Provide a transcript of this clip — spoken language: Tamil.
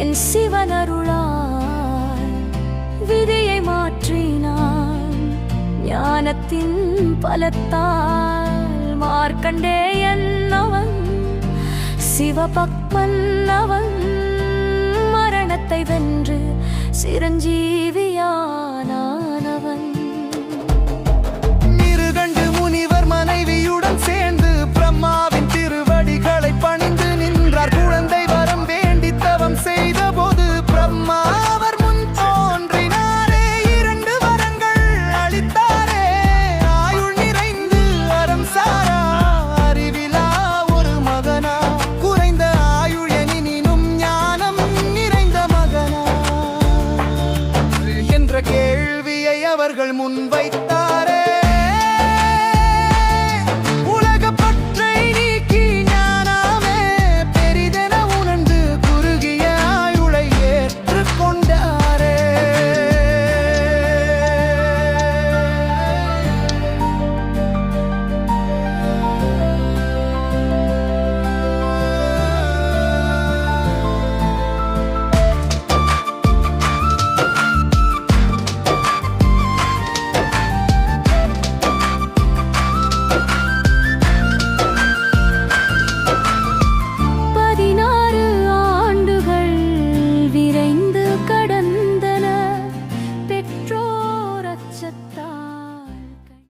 என் சிவனருளால் விதியை மாற்றினான். ஞானத்தின் பலத்தால் மார்க்கண்டேயன் அவன் சிவபக்மன் அவன். மரணத்தை வென்று சிரஞ்சீ அவர்கள் முன்வைத்தார்